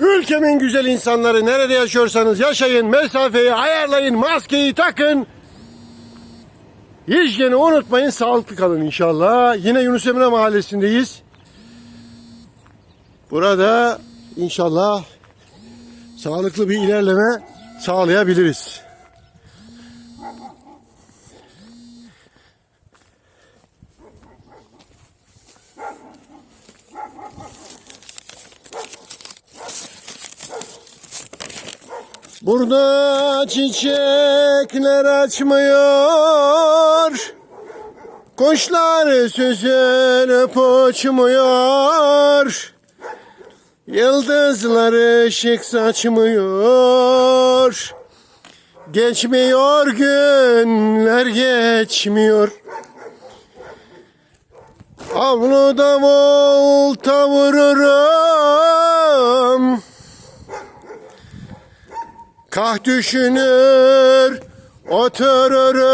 Ülkemin güzel insanları nerede yaşıyorsanız yaşayın, mesafeyi ayarlayın, maskeyi takın. Hijyeni unutmayın, sağlıklı kalın inşallah. Yine Yunus Emre Mahallesi'ndeyiz. Burada inşallah sağlıklı bir ilerleme sağlayabiliriz. Burada çiçekler açmıyor. Kuşlar süzülüp uçmuyor. Yıldızlar ışık saçmıyor. Geçmiyor günler geçmiyor. Avluda volta vururum. Kah düşünür otururum.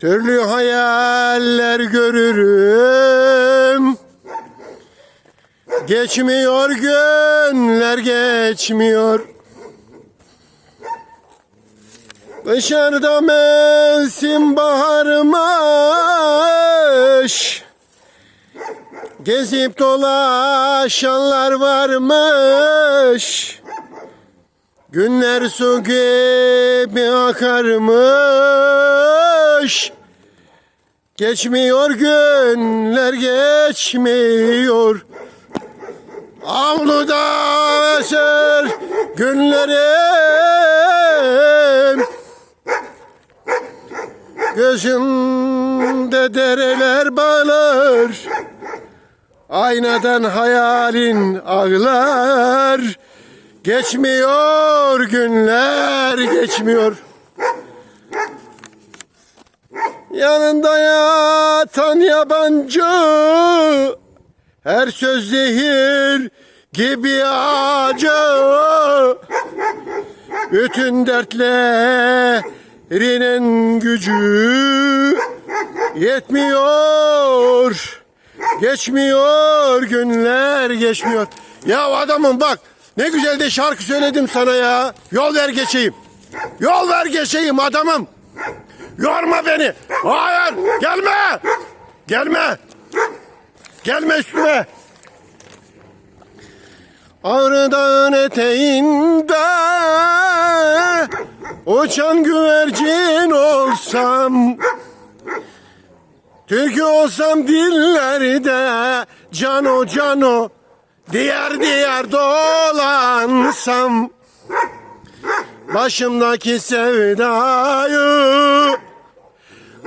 Türlü hayaller görürüm. Geçmiyor günler geçmiyor. Dışarıda mevsim baharmış. Gezip dolaşanlar varmış. Günler su gibi akarmış. Geçmiyor günler geçmiyor. Avluda eser günlerim. Gözümde dereler bağlar. Aynadan hayalin ağlar. Geçmiyor günler geçmiyor. Yanında yatan yabancı her söz zehir gibi acı. Bütün dertlerinin gücü yetmiyor. Geçmiyor günler geçmiyor. Ya adamım bak ne güzel de şarkı söyledim sana ya. Yol ver geçeyim. Yol ver geçeyim adamım. Yorma beni. Hayır gelme. Gelme. Gelme üstüme. Ağrı Dağı'nın eteğinde uçan güvercin olsam Türkü olsam dillerde cano cano Diğer diğer dolansam Başımdaki sevdayı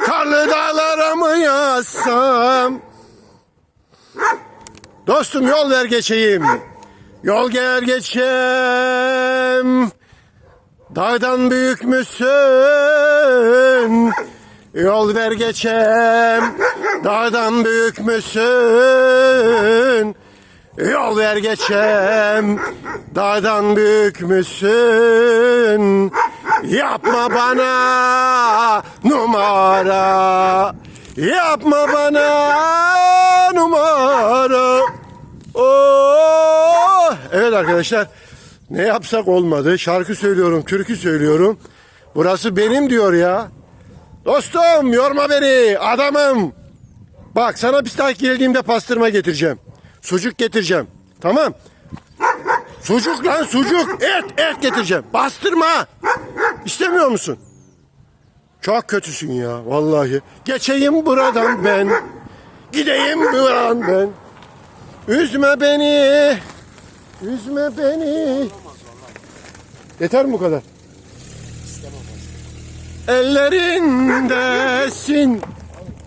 Karlı dağlara mı yazsam? Dostum yol ver geçeyim Yol gel geçem Dağdan büyük müsün Yol ver geçem Dağdan büyük müsün Yol ver geçem Dağdan büyük müsün Yapma bana numara Yapma bana numara Oh! Evet arkadaşlar ne yapsak olmadı. Şarkı söylüyorum, türkü söylüyorum. Burası benim diyor ya. Dostum yorma beni adamım. Bak sana dahaki geldiğimde pastırma getireceğim. Sucuk getireceğim. Tamam. Sucuk lan sucuk. Et et getireceğim. Bastırma. İstemiyor musun? Çok kötüsün ya vallahi. Geçeyim buradan ben. Gideyim buradan ben. Üzme beni. Üzme beni. Yeter mi bu kadar? Ellerindesin.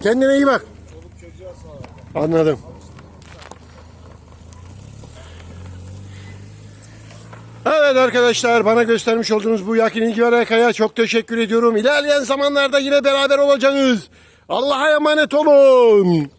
Kendine iyi bak. Anladım. Evet arkadaşlar bana göstermiş olduğunuz bu yakınlık ve alakaya çok teşekkür ediyorum. İlerleyen zamanlarda yine beraber olacağız. Allah'a emanet olun.